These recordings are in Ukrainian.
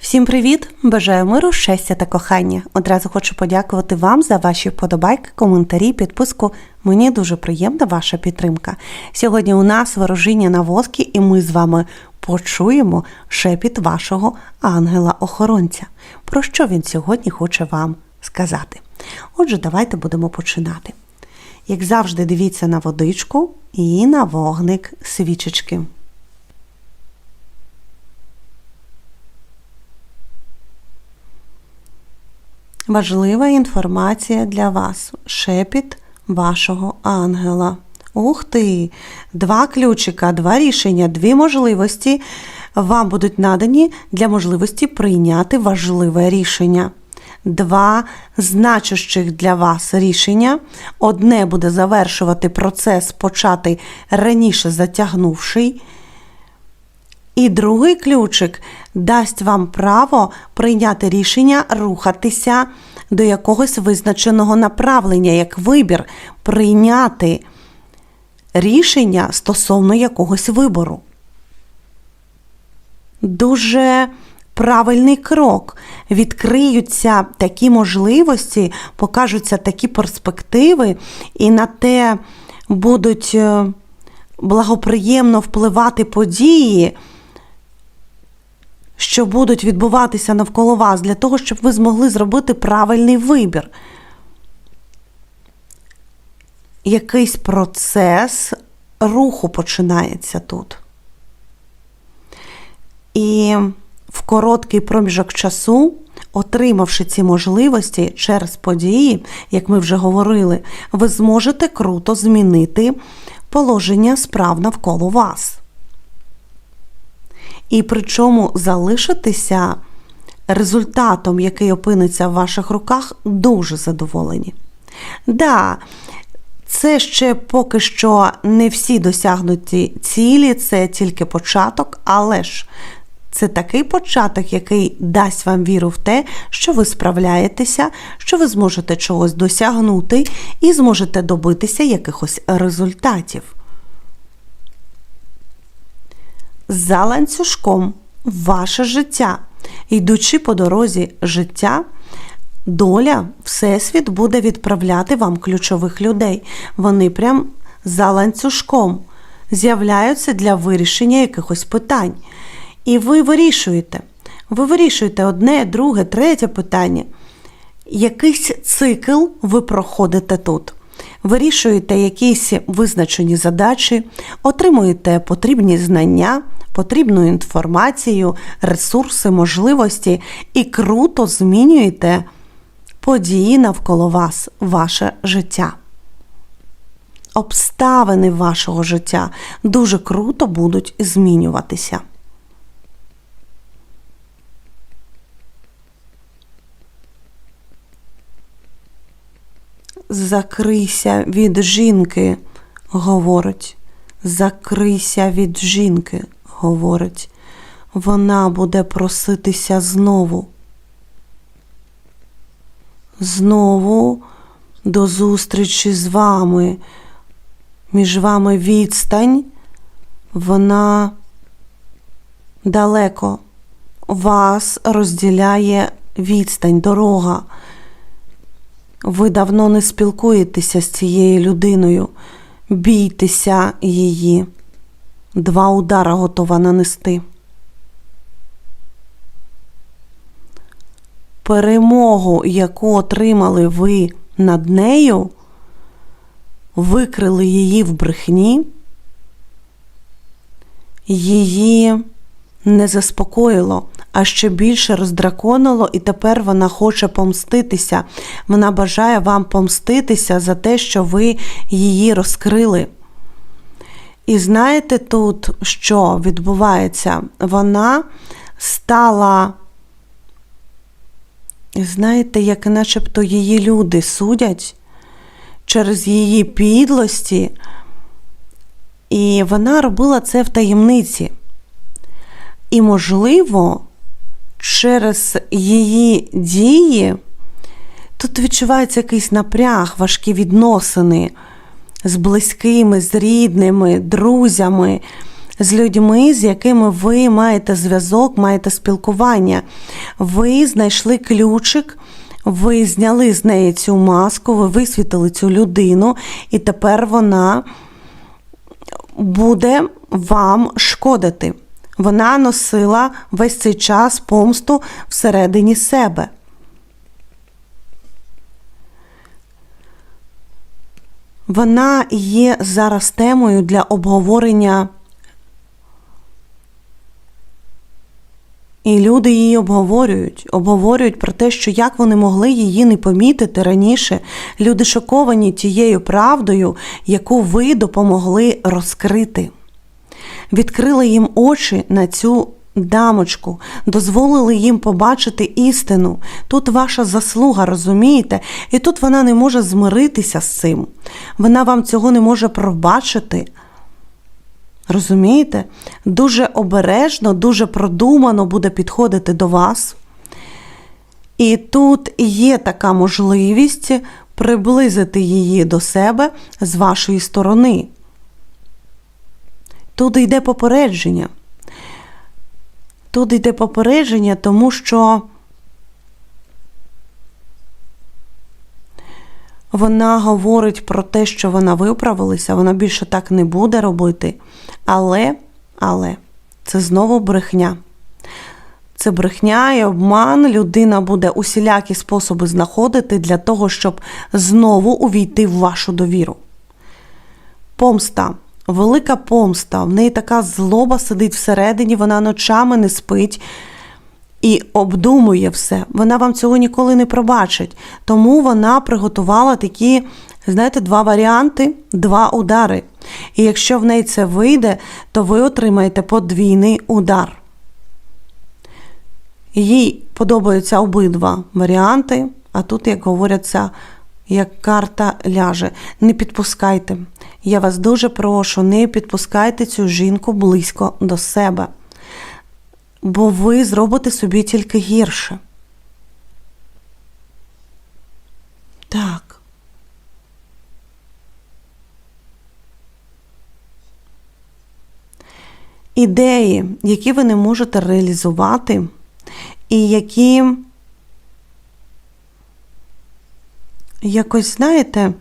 Всім привіт! Бажаю миру, щастя та кохання. Одразу хочу подякувати вам за ваші вподобайки, коментарі, підписку. Мені дуже приємна ваша підтримка. Сьогодні у нас ворожіння на воскі, і ми з вами почуємо шепіт вашого ангела-охоронця. Про що він сьогодні хоче вам сказати? Отже, давайте будемо починати. Як завжди, дивіться на водичку і на вогник свічечки. Важлива інформація для вас. Шепіт вашого ангела. Ух ти! Два ключика, два рішення, дві можливості вам будуть надані для можливості прийняти важливе рішення. Два значущих для вас рішення. Одне буде завершувати процес, початий раніше затягнувший. І другий ключик дасть вам право прийняти рішення рухатися до якогось визначеного направлення, як вибір, прийняти рішення стосовно якогось вибору. Дуже правильний крок. Відкриються такі можливості, покажуться такі перспективи, і на те будуть е, благоприємно впливати події що будуть відбуватися навколо вас, для того, щоб ви змогли зробити правильний вибір. Якийсь процес руху починається тут. І в короткий проміжок часу, отримавши ці можливості через події, як ми вже говорили, ви зможете круто змінити положення справ навколо вас і причому залишитися результатом, який опиниться в ваших руках, дуже задоволені. Да, це ще поки що не всі досягнуті цілі, це тільки початок, але ж це такий початок, який дасть вам віру в те, що ви справляєтеся, що ви зможете чогось досягнути і зможете добитися якихось результатів. За ланцюжком ваше життя. Йдучи по дорозі життя, доля, Всесвіт буде відправляти вам ключових людей. Вони прям за ланцюжком з'являються для вирішення якихось питань. І ви вирішуєте. Ви вирішуєте одне, друге, третє питання. Якийсь цикл ви проходите тут. Вирішуєте якісь визначені задачі, отримуєте потрібні знання, потрібну інформацію, ресурси, можливості і круто змінюєте події навколо вас, ваше життя. Обставини вашого життя дуже круто будуть змінюватися. Закрийся від жінки, говорить. Закрийся від жінки, говорить. Вона буде проситися знову. Знову до зустрічі з вами. Між вами відстань, вона далеко. Вас розділяє відстань, дорога. Ви давно не спілкуєтеся з цією людиною. Бійтеся її. Два удара готова нанести. Перемогу, яку отримали ви над нею, викрили її в брехні, її не заспокоїло, а ще більше роздраконило, і тепер вона хоче помститися. Вона бажає вам помститися за те, що ви її розкрили. І знаєте тут, що відбувається? Вона стала, знаєте, як начебто її люди судять через її підлості, і вона робила це в таємниці. І, можливо, через її дії тут відчувається якийсь напряг, важкі відносини з близькими, з рідними, друзями, з людьми, з якими ви маєте зв'язок, маєте спілкування. Ви знайшли ключик, ви зняли з неї цю маску, ви висвітили цю людину, і тепер вона буде вам шкодити. Вона носила весь цей час помсту всередині себе. Вона є зараз темою для обговорення. І люди її обговорюють, обговорюють про те, що як вони могли її не помітити раніше. Люди шоковані тією правдою, яку ви допомогли розкрити. Відкрили їм очі на цю дамочку, дозволили їм побачити істину. Тут ваша заслуга, розумієте? І тут вона не може змиритися з цим. Вона вам цього не може пробачити. Розумієте? Дуже обережно, дуже продумано буде підходити до вас. І тут є така можливість приблизити її до себе з вашої сторони. Тут йде попередження. Тут йде попередження, тому що вона говорить про те, що вона виправилася, вона більше так не буде робити. Але, але, це знову брехня. Це брехня і обман. Людина буде усілякі способи знаходити для того, щоб знову увійти в вашу довіру. Помста. Велика помста. В неї така злоба сидить всередині, вона ночами не спить і обдумує все. Вона вам цього ніколи не пробачить. Тому вона приготувала такі, знаєте, два варіанти, два удари. І якщо в неї це вийде, то ви отримаєте подвійний удар. Їй подобаються обидва варіанти, а тут, як говоряться, як карта ляже. Не підпускайте. Я вас дуже прошу, не підпускайте цю жінку близько до себе, бо ви зробите собі тільки гірше. Так. Ідеї, які ви не можете реалізувати, і які якось, знаєте,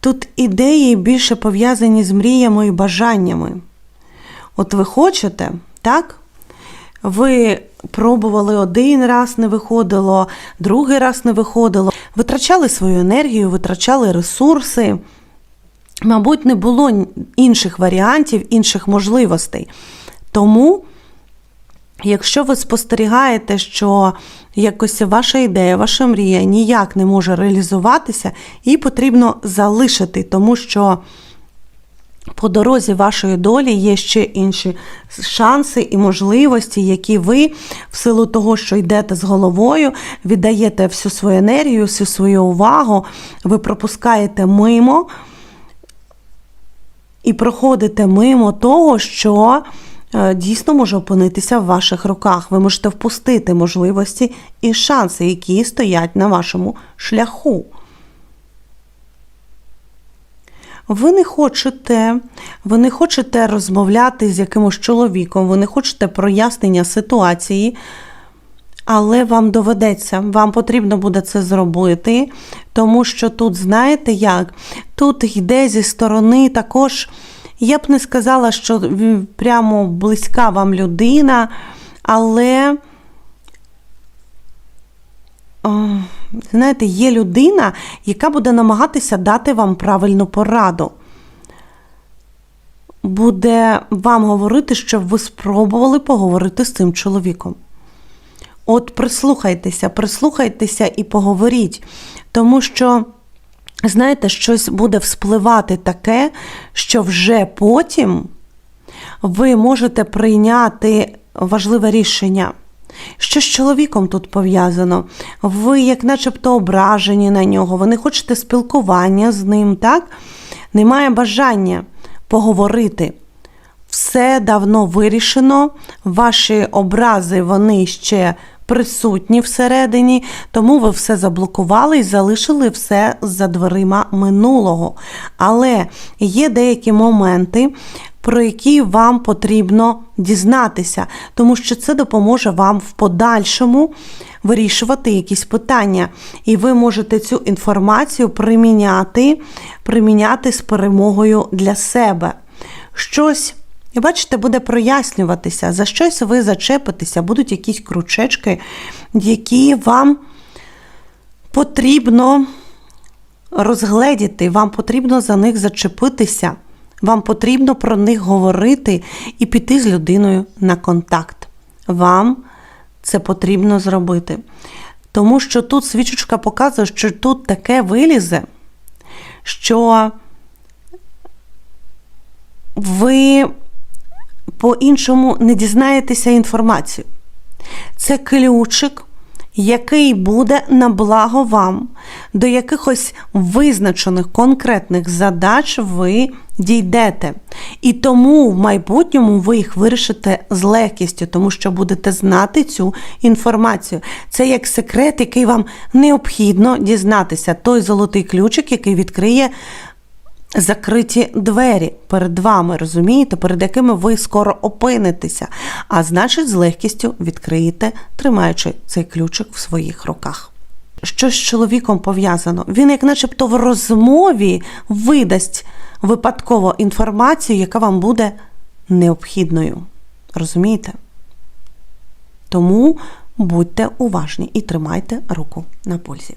тут ідеї більше пов'язані з мріями і бажаннями. От ви хочете, так? Ви пробували один раз, не виходило, другий раз не виходило, витрачали свою енергію, витрачали ресурси. Мабуть, не було інших варіантів, інших можливостей. Тому, якщо ви спостерігаєте, що якось ваша ідея, ваша мрія ніяк не може реалізуватися, її потрібно залишити, тому що по дорозі вашої долі є ще інші шанси і можливості, які ви, в силу того, що йдете з головою, віддаєте всю свою енергію, всю свою увагу, ви пропускаєте мимо і проходите мимо того, що дійсно може опинитися в ваших руках. Ви можете впустити можливості і шанси, які стоять на вашому шляху. Ви не хочете, ви не хочете розмовляти з якимось чоловіком, ви не хочете прояснення ситуації, але вам доведеться, вам потрібно буде це зробити, тому що тут, знаєте як, тут йде зі сторони також, я б не сказала, що прямо близька вам людина, але. Знаєте, є людина, яка буде намагатися дати вам правильну пораду. Буде вам говорити, щоб ви спробували поговорити з цим чоловіком. От прислухайтеся, прислухайтеся і поговоріть, тому що, знаєте, щось буде вспливати таке, що вже потім ви можете прийняти важливе рішення. Що з чоловіком тут пов'язано? Ви, як начебто, ображені на нього, ви не хочете спілкування з ним, так? Немає бажання поговорити. Все давно вирішено, ваші образи вони ще присутні всередині, тому ви все заблокували і залишили все за дверима минулого. Але є деякі моменти, про які вам потрібно дізнатися, тому що це допоможе вам в подальшому вирішувати якісь питання. І ви можете цю інформацію приміняти, приміняти з перемогою для себе. Щось. І бачите, буде прояснюватися, за щось ви зачепитеся, будуть якісь крючечки, які вам потрібно розгледіти, вам потрібно за них зачепитися, вам потрібно про них говорити і піти з людиною на контакт. Вам це потрібно зробити. Тому що тут свічечка показує, що тут таке вилізе, що ви по-іншому не дізнаєтеся інформацію. Це ключик, який буде на благо вам, до якихось визначених конкретних задач ви дійдете. І тому в майбутньому ви їх вирішите з легкістю, тому що будете знати цю інформацію. Це як секрет, який вам необхідно дізнатися. Той золотий ключик, який відкриє закриті двері перед вами, розумієте, перед якими ви скоро опинитеся, а значить, з легкістю відкриєте, тримаючи цей ключик в своїх руках. Що з чоловіком пов'язано? Він, як начебто, в розмові видасть випадково інформацію, яка вам буде необхідною. Розумієте? Тому будьте уважні і тримайте руку на пульсі.